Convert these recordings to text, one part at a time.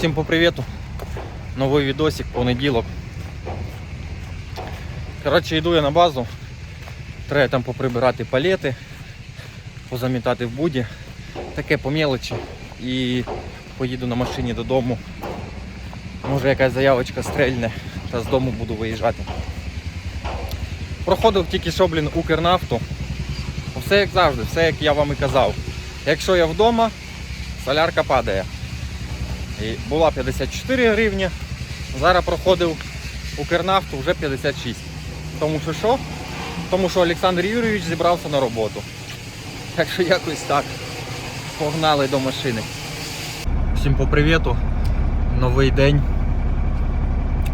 Всім по привіту. Новий відосик, понеділок. Коротше, йду я на базу. Треба там поприбирати палети, позамітати в буді. Таке по мелочі. І поїду на машині додому. Може якась заявочка стрельне, та з дому буду виїжджати. Проходив тільки що, блін, Укрнафту. Все як завжди, все як я вам і казав. Якщо я вдома, солярка падає. Була 54 гривні. Зараз проходив Укрнафту вже 56. Тому що що? Тому що Олександр Юрійович зібрався на роботу. Так що якось так. Погнали до машини. Всім по привіту. Новий день.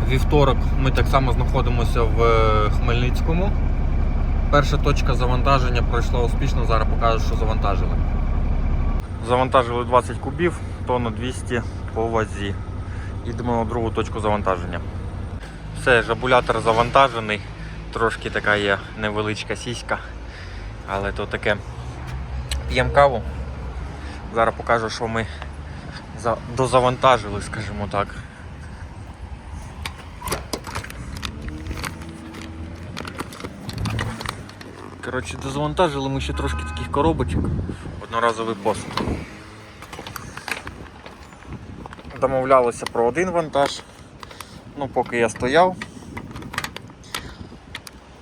Вівторок ми так само знаходимося в е, Хмельницькому. Перша точка завантаження пройшла успішно, зараз покажу, що завантажили. Завантажили 20 кубів, тонну 200 по вазі. Йдемо на другу точку завантаження. Все, жабулятор завантажений. Трошки така є невеличка сіська, але то таке. П'ємо каву. Зараз покажу, що ми дозавантажили, скажімо так. Коротше, дозавантажили ми ще трошки таких коробочок. Одноразовий посуд. Домовлялися про один вантаж. Ну, поки я стояв.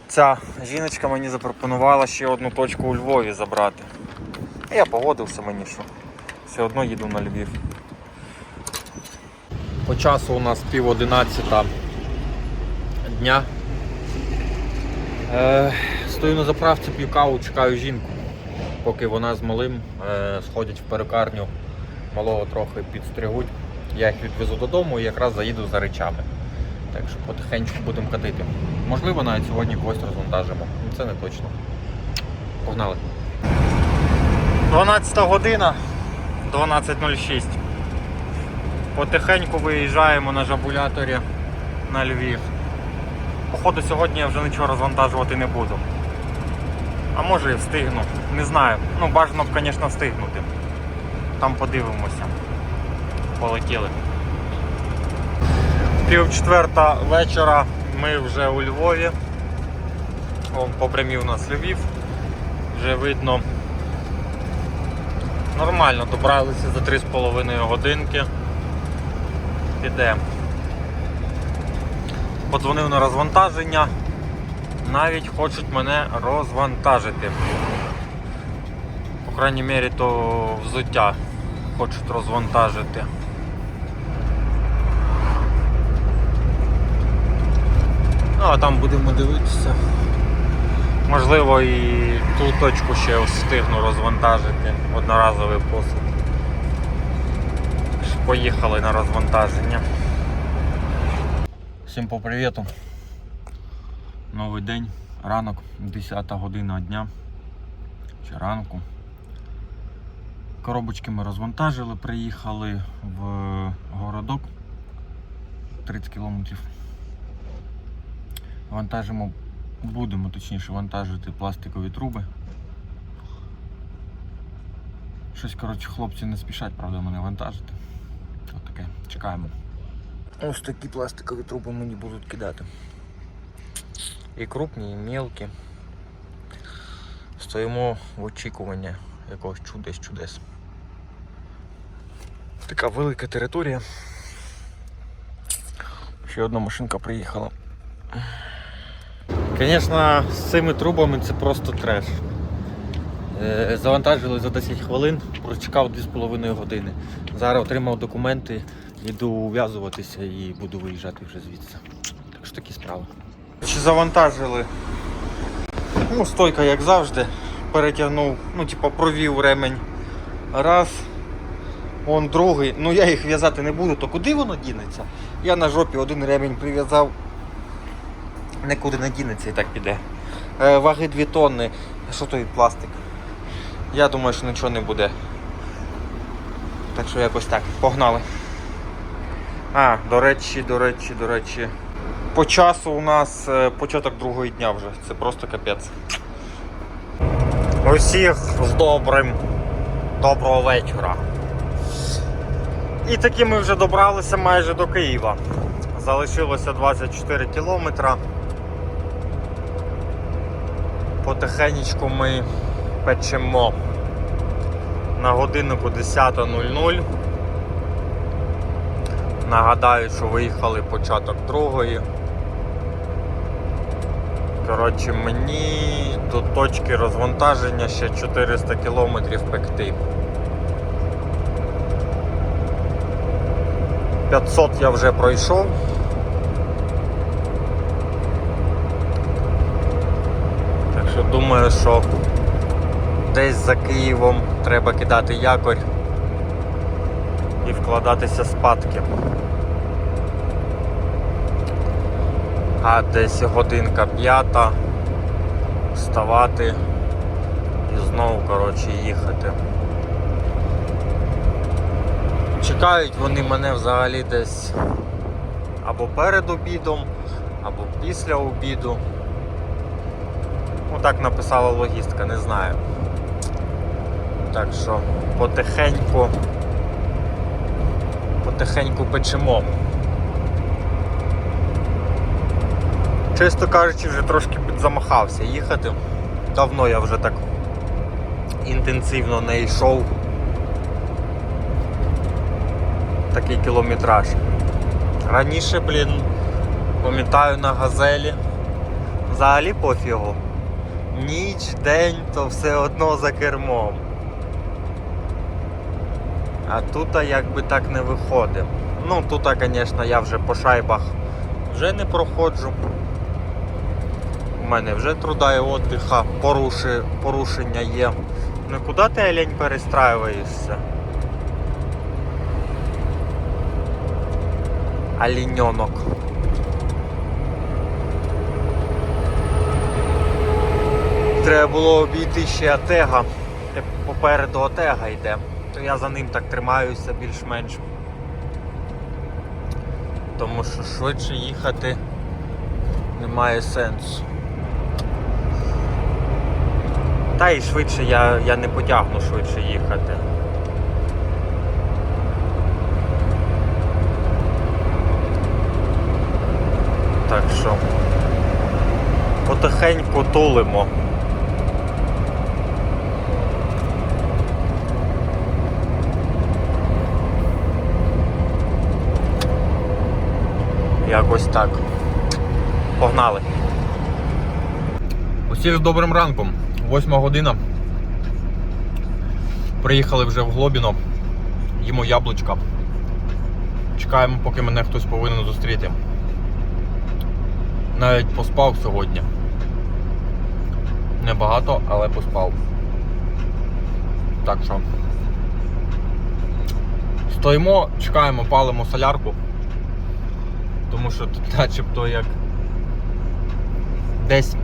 Ця жіночка мені запропонувала ще одну точку у Львові забрати. Я погодився мені, що все одно їду на Львів. По часу у нас пів одинадцята дня. Е, стою на заправці, п'ю каву, чекаю жінку, поки вона з малим е, сходять в перукарню, малого трохи підстригуть. Я їх відвезу додому і якраз заїду за речами. Так що потихеньку будемо катити. Можливо, навіть сьогодні когось розвантажимо. Це не точно. Погнали. 12 година, 12.06. Потихеньку виїжджаємо на жабуляторі на Львів. Походу сьогодні я вже нічого розвантажувати не буду. А може і встигну. Не знаю. Ну бажано б, звісно, встигнути. Там подивимося. Полетіли. Пів четверта вечора ми вже у Львові. О, по прямій у нас Львів. Вже видно. Нормально добралися за 3,5 годинки. Підемо. Подзвонив на розвантаження. Навіть хочуть мене розвантажити. По крайній мірі, то взуття хочуть розвантажити. Ну, а там будемо дивитися. Можливо і ту точку ще встигну розвантажити. Одноразовий посуд. Поїхали на розвантаження. Всім по. Новий день, ранок, 10 година дня чи ранку. Коробочки ми розвантажили, приїхали в городок 30 кілометрів. Вантажимо, будемо точніше вантажити пластикові труби. Щось, коротше, хлопці не спішать, правда, мене вантажити. Ось таке, чекаємо. Ось такі пластикові труби мені будуть кидати. І крупні, і мелкі. Стоїмо в очікуванні якогось чудес чудес. Така велика територія. Ще одна машинка приїхала. Звісно, з цими трубами це просто треш. Е, Завантажили за 10 хвилин, прочекав 2,5 години. Зараз отримав документи, йду ув'язуватися і буду виїжджати вже звідси. Так що такі справи. Чи завантажили? Ну, стойка, як завжди, перетягнув, ну, типу, провів ремень. Раз. Он другий. Ну я їх в'язати не буду, то куди воно дінеться? Я на жопі один ремень прив'язав. Нікуди не дінеться і так піде. Е, ваги 2 тонни. Що той пластик? Я думаю, що нічого не буде. Так що якось так. Погнали. А, до речі, до речі, до речі. По часу у нас е, початок другого дня вже. Це просто капець. Усіх з добрим. Доброго вечора. І таки ми вже добралися майже до Києва. Залишилося 24 кілометра. Потихенечку ми печемо. На годиннику 10.00. Нагадаю, що виїхали початок другої. Коротше, мені до точки розвантаження ще 400 кілометрів пекти. 500 я вже пройшов. Так що думаю, що десь за Києвом треба кидати якорь і вкладатися спадки. А десь годинка п'ята вставати і знову коротше їхати. Чекають вони мене взагалі десь або перед обідом, або після обіду. Так написала логістка, не знаю. Так що потихеньку, потихеньку печемо. Чесно кажучи, вже трошки підзамахався їхати. Давно я вже так інтенсивно не йшов. Такий кілометраж. Раніше, блін, пам'ятаю на газелі. Взагалі пофігу. Ніч, день, то все одно за кермом. А тут якби так не виходить. Ну тут, звісно, я вже по шайбах вже не проходжу. У мене вже труда і отдиха, поруши, порушення є. Ну куди ти олень перестраюєшся? Оленьонок. Треба було обійти ще Атега. Попереду Отега йде. То я за ним так тримаюся більш-менш. Тому що швидше їхати немає сенсу. Та і швидше я, я не потягну швидше їхати. Так що потихеньку тулимо. Якось так. Погнали. Усіх з добрим ранком. Восьма година. Приїхали вже в Глобіно. Їмо яблучка. Чекаємо, поки мене хтось повинен зустріти. Навіть поспав сьогодні. Небагато, але поспав. Так що. Стоїмо, чекаємо, палимо солярку. Тому що тут начебто як десь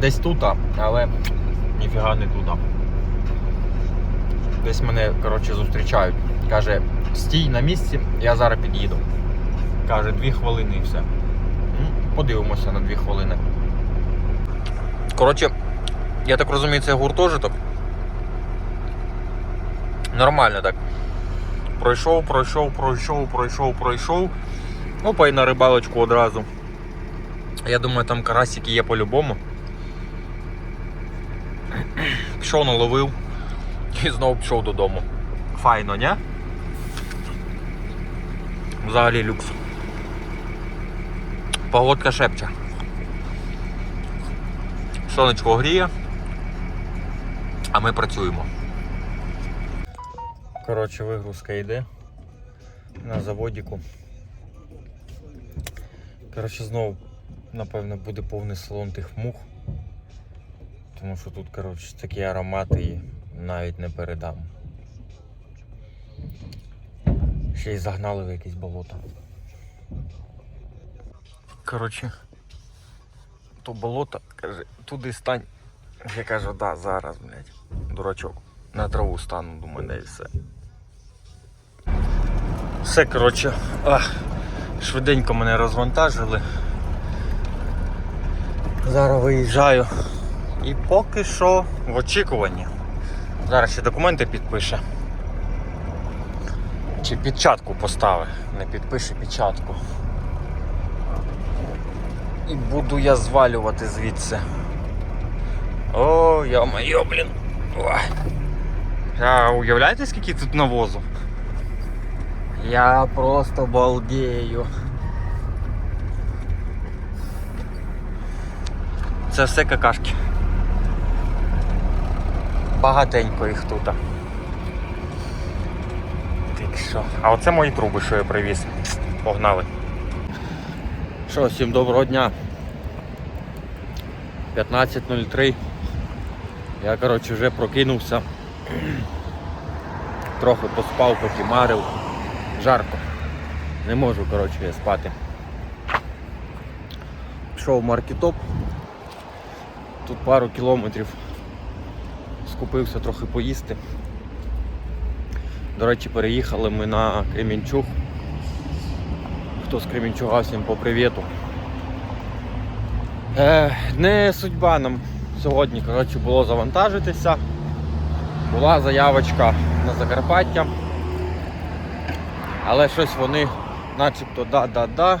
десь тут, але ніфіга не тут. Десь мене коротше, зустрічають. Каже, стій на місці, я зараз під'їду. Каже, дві хвилини і все. Ну, Подивимося на дві хвилини. Коротше, я так розумію, це гуртожиток. Нормально так. Пройшов, пройшов, пройшов, пройшов, пройшов. Опа і на рибалочку одразу. Я думаю, там карасики є по-любому. Пішов, наловив і знову пішов додому. Файно, ні? Взагалі люкс. Погодка шепче. Сонечко гріє, а ми працюємо. Коротше, вигрузка йде на заводіку. Коротше, знову, напевно, буде повний салон тих мух. Тому що тут, коротше, такі аромати і навіть не передам. Ще й загнали в якесь болото. Коротше, то болото, каже, туди стань. Я кажу, да, зараз, блядь. Дурачок. На траву стану, думаю, не і все. Все, коротше, ах, швиденько мене розвантажили. Зараз виїжджаю. І поки що в очікуванні. Зараз ще документи підпише. Коротше, печатку поставив. Не підпише печатку. І буду я звалювати звідси. О, йо-моє, блін. А уявляєте, скільки тут навозу? Я просто балдею. Це все какашки. Багатенько їх тут. Так що. А оце мої труби, що я привіз. Погнали. Що, всім доброго дня. 15.03. Я коротше вже прокинувся. Трохи поспав, покимарив. Жарко. Не можу коротше я спати. Пішов в маркетоп. Тут пару кілометрів. Скупився трохи поїсти. До речі, переїхали ми на Кремінчуг. Хто з Кремінчуга, всім по привіту. Е, не судьба нам сьогодні коротше, було завантажитися. Була заявочка на Закарпаття. Але щось вони начебто да-да-да,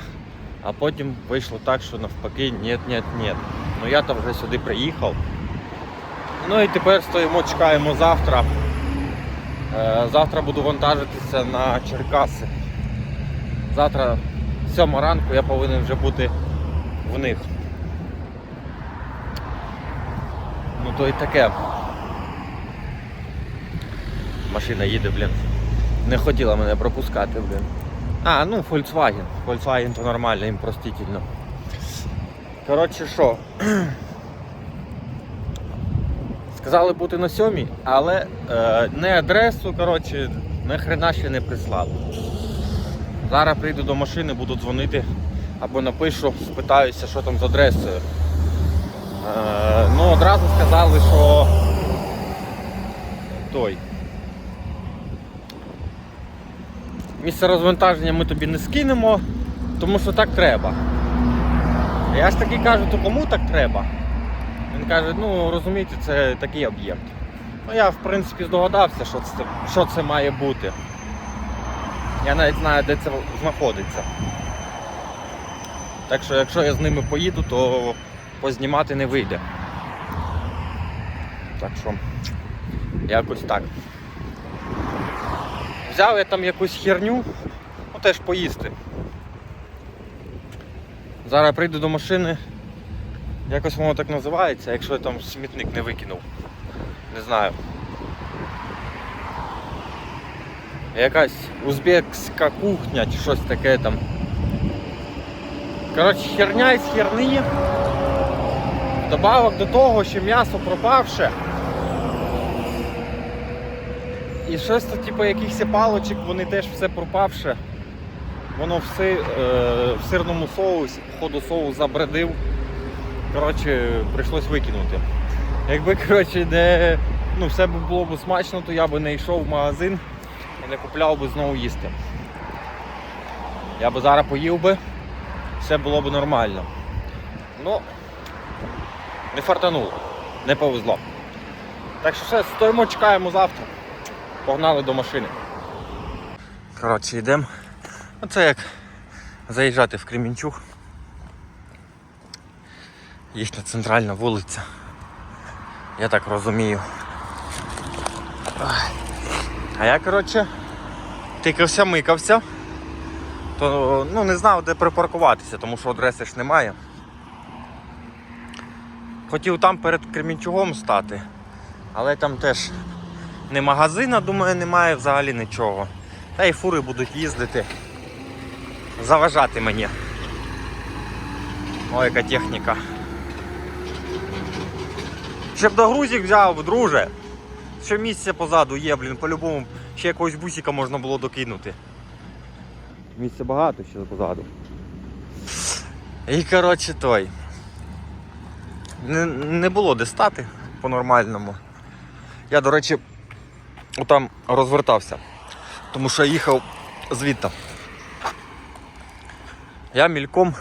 а потім вийшло так, що навпаки ні-ні-ні. Ну я там вже сюди приїхав. Ну і тепер стоїмо, чекаємо завтра. Е, Завтра буду вантажитися на Черкаси. Завтра, 7 ранку, я повинен вже бути в них. Ну то і таке. Машина їде, блін. Не хотіла мене пропускати, блін. А, ну Volkswagen. Volkswagen то нормально, їм простительно. Коротше що. Сказали бути на сьомій, але е, не адресу, коротше, нахрена ще не прислали. Зараз прийду до машини, буду дзвонити або напишу, спитаюся, що там з адресою. Е, ну, одразу сказали, що той. Місце розвантаження ми тобі не скинемо, тому що так треба. Я ж таки кажу, то кому так треба? Він каже, ну розумієте, це такий об'єкт. Ну я в принципі здогадався, що це, що це має бути. Я навіть знаю, де це знаходиться. Так що якщо я з ними поїду, то познімати не вийде. Так що якось так. Взяв я там якусь херню, ну теж поїсти. Зараз прийду до машини. Якось воно так називається, якщо я там смітник не викинув. Не знаю. Якась узбекська кухня чи щось таке там. Коротше, херня із херні. Добавок до того, що м'ясо пропавше. І щось то, типу, якихось палочок, вони теж все пропавше. Воно все е, в сирному соусі, походу соус забредив. Коротше, прийшлось викинути. Якби коротше, де ну, все було б смачно, то я би не йшов в магазин і не купляв би знову їсти. Я би зараз поїв би, все було б нормально. Ну, не фартануло, не повезло. Так що все, стоїмо, чекаємо завтра. Погнали до машини. Коротше, йдемо. Оце як заїжджати в Кремінчуг. Їхня центральна вулиця. Я так розумію. А я, коротше, тикався, микався, то ну, не знав, де припаркуватися, тому що адреси ж немає. Хотів там перед Кремінчугом стати, але там теж не магазина, думаю, немає взагалі нічого. Та й фури будуть їздити, заважати мені. Ой, яка техніка. Ще б до грузик взяв, друже. Ще місце позаду є, блін, по-любому ще якогось бусика можна було докинути. Місця багато ще позаду. І коротше той. Не, не було де стати по-нормальному. Я, до речі, там розвертався, тому що їхав звідти. Я мільком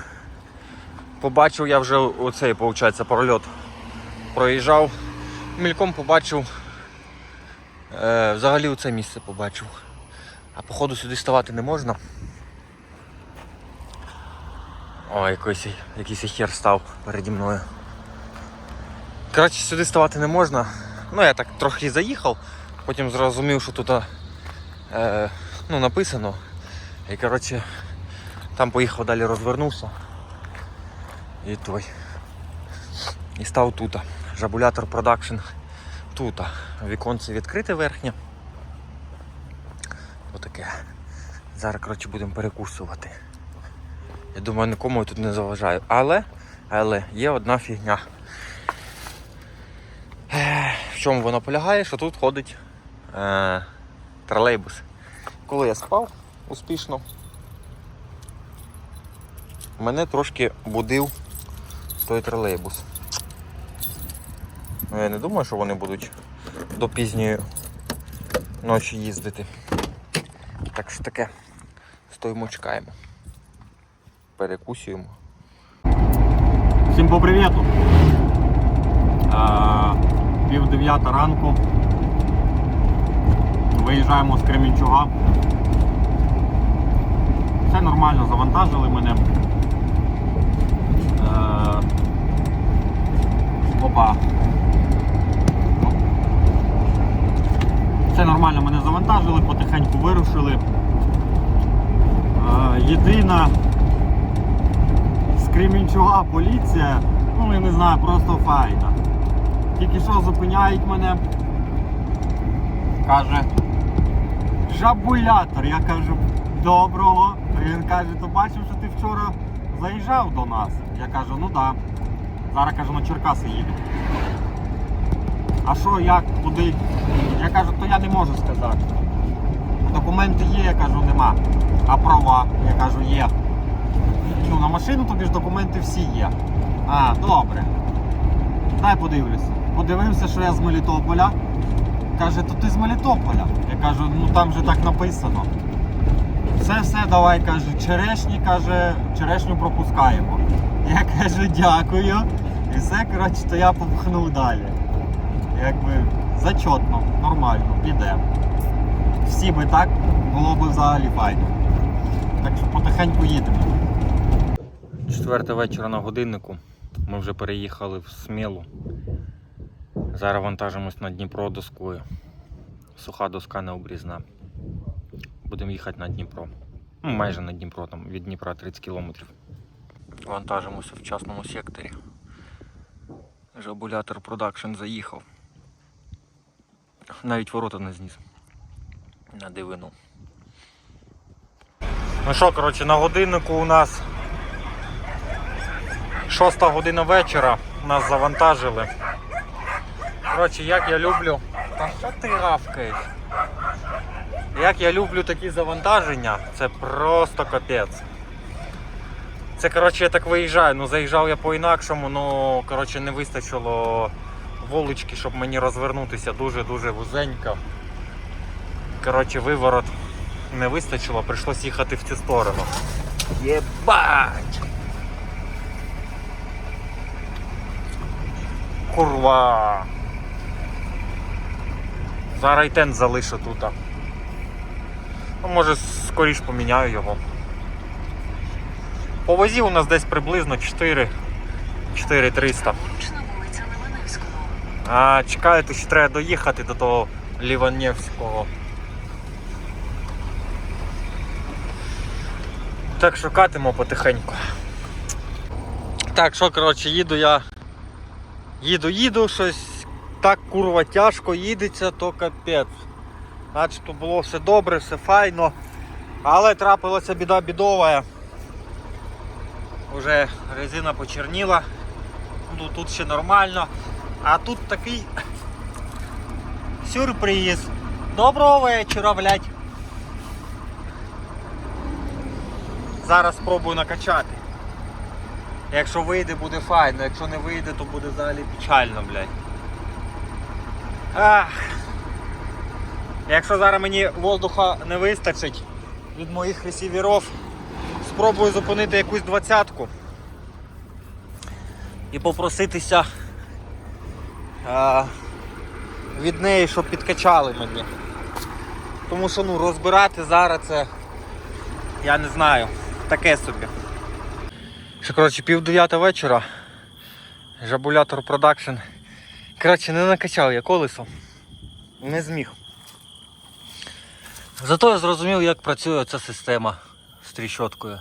побачив, я вже оцей, виходить, прольот проїжджав, мільком побачив, е, взагалі оце місце побачив. А походу сюди ставати не можна. О, якийсь, якийсь хер став переді мною. Коротше, сюди ставати не можна. Ну, я так трохи заїхав, потім зрозумів, що тут е, ну, написано. І коротше, там поїхав далі розвернувся. І той. І став тут. Жабулятор продакшн тут. Віконце відкрите верхнє. Отаке. Зараз, коротше, будемо перекусувати. Я думаю, нікому я тут не заважаю. Але, але є одна фігня. В чому воно полягає, що тут ходить е, тролейбус. Коли я спав успішно, мене трошки будив той тролейбус. Ну, я не думаю, що вони будуть до пізньої ночі їздити. Так що таке. Стоїмо, чекаємо. Перекусуємо. Всім по привіту. Пів дев'ята ранку. Виїжджаємо з Кременчуга. Все нормально, завантажили мене. Е, Опа. Все нормально мене завантажили, потихеньку вирушили. Е, Єдина з Кремінчуга поліція, ну я не знаю, просто файна. Тільки що зупиняють мене, каже, жабулятор. Я кажу, доброго. Він каже, то бачив, що ти вчора заїжджав до нас. Я кажу, ну так. Да. Зараз кажу, на Черкаси їду. А що, як, куди? Я кажу, то я не можу сказати. Документи є, я кажу, нема. А права, я кажу, є. Ну, на машину тобі ж документи всі є. А, добре. Дай подивлюся. Подивився, що я з Мелітополя. Каже, то ти з Мелітополя. Я кажу, ну там же так написано. Все, все, давай, каже, черешні, каже, черешню пропускаємо. Я кажу, дякую. І все, коротше, то я попхнув далі. Якби зачотно, нормально, піде. Всі би так, було б взагалі файно. Так що потихеньку їдемо. Четверта вечора на годиннику. Ми вже переїхали в Смілу. Зараз вантажимось на Дніпро доскою. Суха доска не обрізна. Будемо їхати на Дніпро. Ну, майже на Дніпро, там від Дніпра 30 кілометрів. Вантажимося в частному секторі. Жабулятор продакшн заїхав. Навіть ворота не зніс. На дивину. Ну що, коротше, на годиннику у нас Шоста година вечора нас завантажили. Коротше, як я люблю. Та що ти гавкаєш? Як я люблю такі завантаження, це просто капець. Це коротше я так виїжджаю, ну заїжджав я по-інакшому, ну коротше не вистачило вулички, щоб мені розвернутися дуже-дуже вузенько. Коротше, виворот не вистачило, прийшлось їхати в цю сторону. Єбать! Курва. Зараз і тент залишу тут. Ну, може скоріш поміняю його. По вазі у нас десь приблизно 4 4300. Північна вулиця Леваневського. А чекаю, то ще треба доїхати до того Ліванівського. Так що катимо потихеньку. Так, що, коротше, їду я. Їду, їду, щось так курва тяжко їдеться, то капець. Начебто було все добре, все файно. Але трапилася біда бідова. Уже резина почерніла. Ну, тут ще нормально. А тут такий сюрприз. Доброго вечора, блядь. Зараз спробую накачати. Якщо вийде, буде файно, якщо не вийде, то буде взагалі печально, блядь. Ах. Якщо зараз мені воздуха не вистачить від моїх ресіверів, спробую зупинити якусь двадцятку і попроситися а, від неї, щоб підкачали мені. Тому що ну, розбирати зараз це. Я не знаю. Таке собі. Ще, коротше, пів дев'ята вечора. Жабулятор продакшн. Коротше, не накачав я колесо. Не зміг. Зато я зрозумів, як працює ця система з тріщоткою.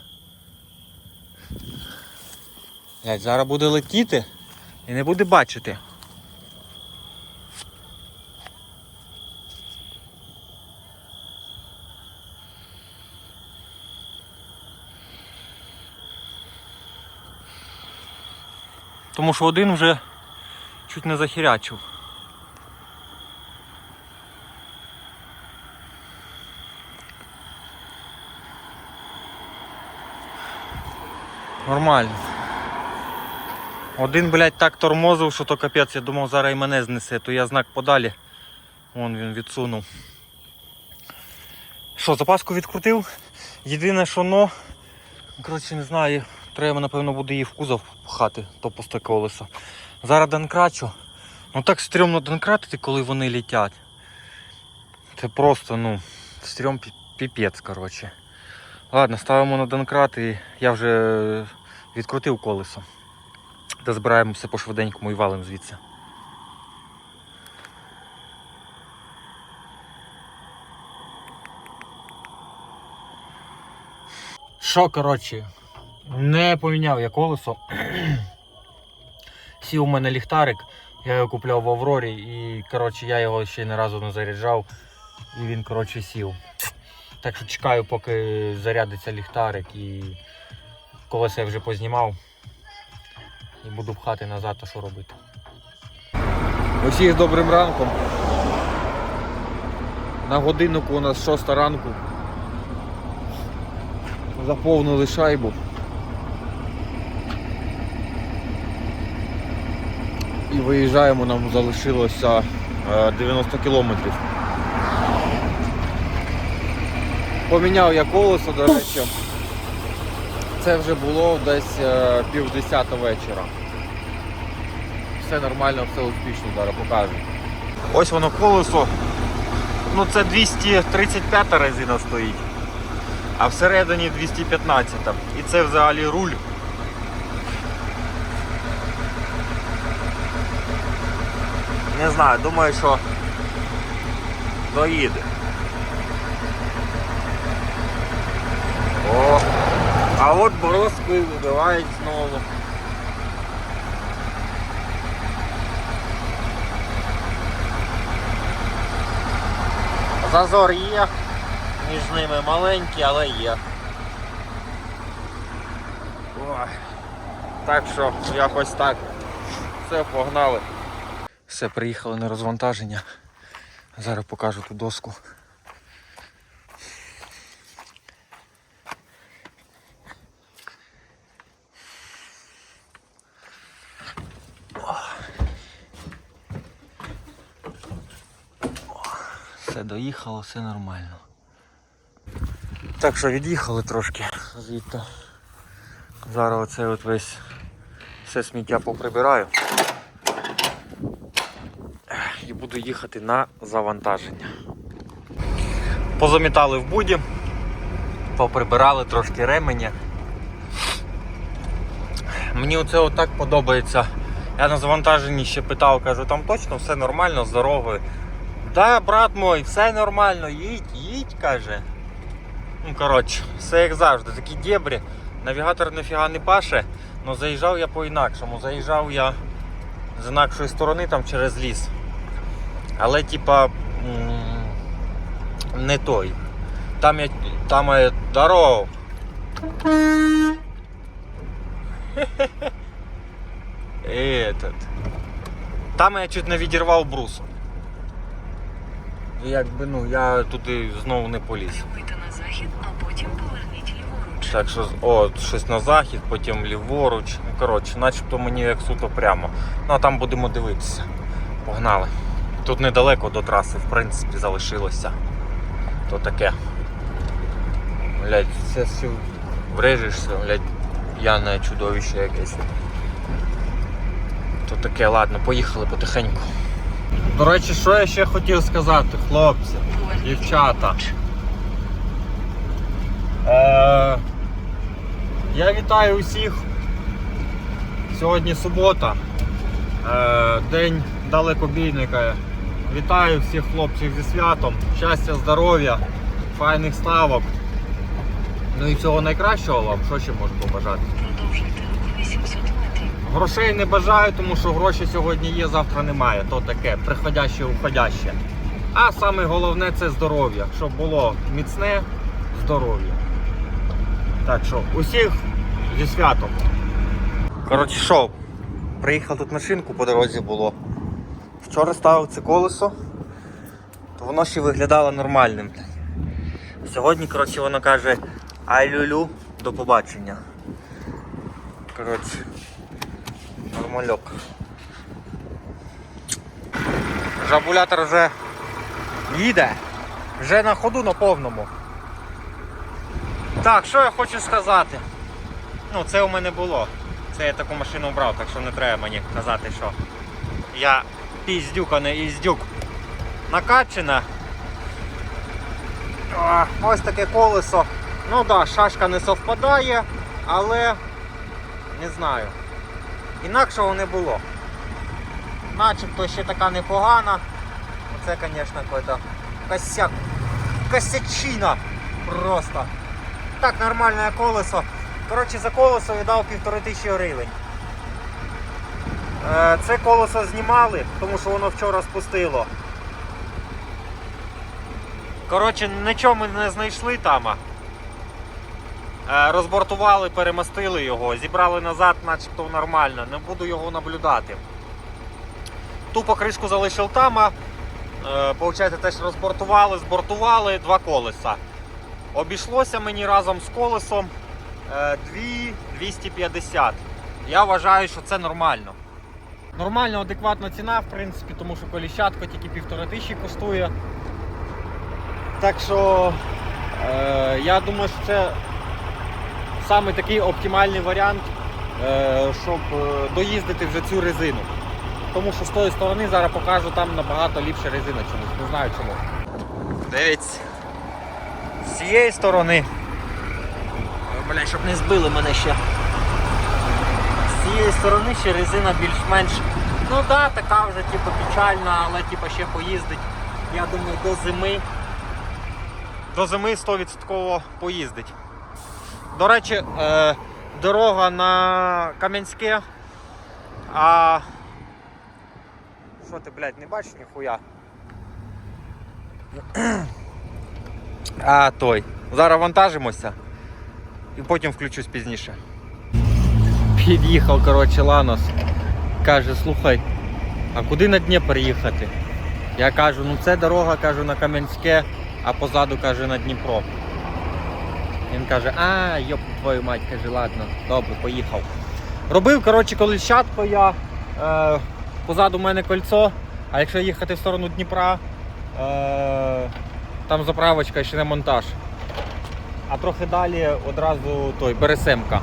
Блядь, зараз буде летіти і не буде бачити. Тому що один вже чуть не захірячив. Нормально. Один, блядь, так тормозив, що то капець, я думав, зараз і мене знесе, то я знак подалі. Вон він відсунув. Що, запаску відкрутив? Єдине, що но. Коротше, не знаю, треба, напевно, буде її в кузов пхати, то пусте колесо. Зараз донкрачу. Ну так стрьомно донкратити, коли вони летять. Це просто, ну, стрьом піпець, коротше. Ладно, ставимо на донкрат і я вже відкрутив колесо. Та збираємося по швиденькому і валим звідси. Що, коротше, не поміняв я колесо. Сів у мене ліхтарик, я його купляв в Аврорі і коротше, я його ще ні разу не заряджав і він коротше, сів. Так що чекаю, поки зарядиться ліхтарик і колеса я вже познімав. І буду пхати назад, а що робити. Усіх добрим ранком. На годиннику у нас 6 ранку. Заповнили шайбу. І виїжджаємо, нам залишилося е, 90 кілометрів. Поміняв я колесо, до речі. Це вже було десь е, пів десята вечора. Все нормально, все успішно, зараз покажу. Ось воно колесо. Ну це 235 резина стоїть, а всередині 215. І це взагалі руль. Не знаю, думаю, що доїде. О, а от борозки вибивають знову. Зазор є, між ними маленький, але є. Ой. Так що якось так. Все, погнали. Все, приїхали на розвантаження. Зараз покажу ту доску. Все доїхало, все нормально. Так що від'їхали трошки звідти. Зараз оце от весь все сміття поприбираю. Буду їхати на завантаження. Позамітали в буді, поприбирали трошки ременя. Мені оце отак подобається. Я на завантаженні ще питав, кажу, там точно все нормально з дорогою. Да, брат мой, все нормально, їдь, їдь, каже. Ну, коротше, все як завжди, такі дєбрі. Навігатор ніфіга не паше, але заїжджав я по-інакшому. Заїжджав я з інакшої сторони там через ліс. Але типа не той. Там я там я здоров. Этот. Там я чуть не відірвав брус. І Якби ну я туди знову не поліз. На захід, а потім поверніть ліворуч. Так що о, щось на захід, потім ліворуч. Ну, коротше, начебто мені як суто прямо. Ну а там будемо дивитися. Погнали. Тут недалеко до траси, в принципі, залишилося. То таке. Блять, все врежешся, блять, п'яне чудовище якесь. То таке, ладно, поїхали потихеньку. До речі, що я ще хотів сказати, хлопці. Дівчата. Е, я вітаю усіх. Сьогодні субота, е, день далекобійника. Вітаю всіх хлопців зі святом. Щастя, здоров'я, файних ставок. Ну і всього найкращого вам. Що ще можу побажати? Продовжуйте рух 800 метрів. Грошей не бажаю, тому що гроші сьогодні є, завтра немає. То таке приходяще, уходяще. А саме головне це здоров'я, щоб було міцне здоров'я. Так що, усіх зі святом. Коротше, що, приїхав тут на шинку по дорозі було. Вчора ставив це колесо, то воно ще виглядало нормальним. Сьогодні, коротше, воно каже ай люлю, до побачення. Коротше, нормальок. Жабулятор вже їде, вже на ходу на повному. Так, що я хочу сказати? Ну, це у мене було. Це я таку машину брав, так що не треба мені казати, що я піздюк, а не іздюк. Накачена. Ось таке колесо. Ну да, шашка не совпадає, але не знаю. Інакшого не було. Начебто ще така непогана. Оце, звісно, какой-то косяк. Косячина просто. Так, нормальне колесо. Коротше, за колесо я дав півтори тисячі гривень. Е, Це колесо знімали, тому що воно вчора спустило. Коротше, нічого ми не знайшли там. Е, Розбортували, перемастили його, зібрали назад, начебто нормально. Не буду його наблюдати. Тупо кришку залишив там. Е, Получається, теж розбортували, збортували два колеса. Обійшлося мені разом з колесом е, 250. Я вважаю, що це нормально. Нормально, адекватна ціна, в принципі, тому що коліщатка тільки півтори тисячі коштує. Так що е, я думаю, що це саме такий оптимальний варіант, е, щоб е, доїздити вже цю резину. Тому що з тої сторони зараз покажу там набагато ліпша резина чомусь. Не знаю чому. Дивіться. З цієї сторони. Бля, щоб не збили мене ще. Цієї сторони ще резина більш-менш. Ну да, така вже типу, печальна, але типу, ще поїздить. Я думаю, до зими. До зими 100% поїздить. До речі, е, дорога на Кам'янське. А. Що ти, блядь, не бачиш ніхуя? А той. Зараз вантажимося і потім включусь пізніше. Під'їхав, коротше, Ланос. Каже, слухай, а куди на Дніпр їхати? Я кажу, ну це дорога кажу, на Кам'янське, а позаду каже на Дніпро. Він каже, а, йоп твою мать, каже, ладно, добре, поїхав. Робив, коротше, коліщатко я. Е, позаду мене кольцо, а якщо їхати в сторону Дніпра, е, там заправочка ще не монтаж. А трохи далі одразу той Бересемка.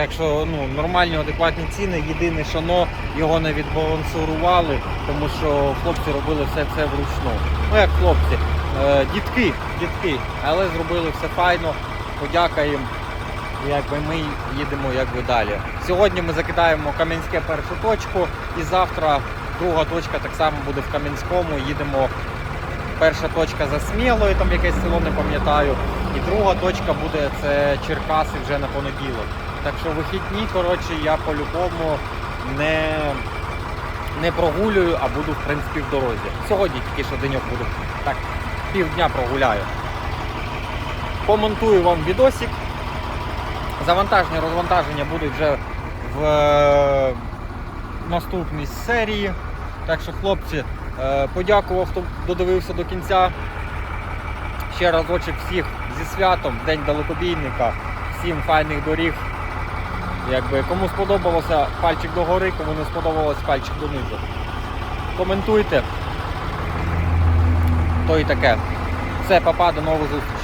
Так що ну, нормальні, адекватні ціни. Єдине, що но його не відбалансували, тому що хлопці робили все це вручну. Ну як хлопці, е, дітки, дітки, але зробили все файно. Подяка їм. Якби ми їдемо якби далі. Сьогодні ми закидаємо Кам'янське першу точку, і завтра друга точка так само буде в Кам'янському. Їдемо. Перша точка за Смілою, там якесь село не пам'ятаю. І друга точка буде це Черкаси вже на понеділок. Так що вихідні, коротше, я по-любому не, не прогулюю, а буду в принципі в дорозі. Сьогодні тільки що деньок буду так півдня прогуляю. Помонтую вам відосик. Завантаження, розвантаження будуть вже в е, наступній серії. Так що, хлопці, е, подякував, хто додивився до кінця. Ще разочок всіх зі святом, День далекобійника, всім файних доріг. Якби, кому сподобалося пальчик догори, кому не сподобалось пальчик донизу. Коментуйте. То і таке. Все, папа, до нових зустрічей.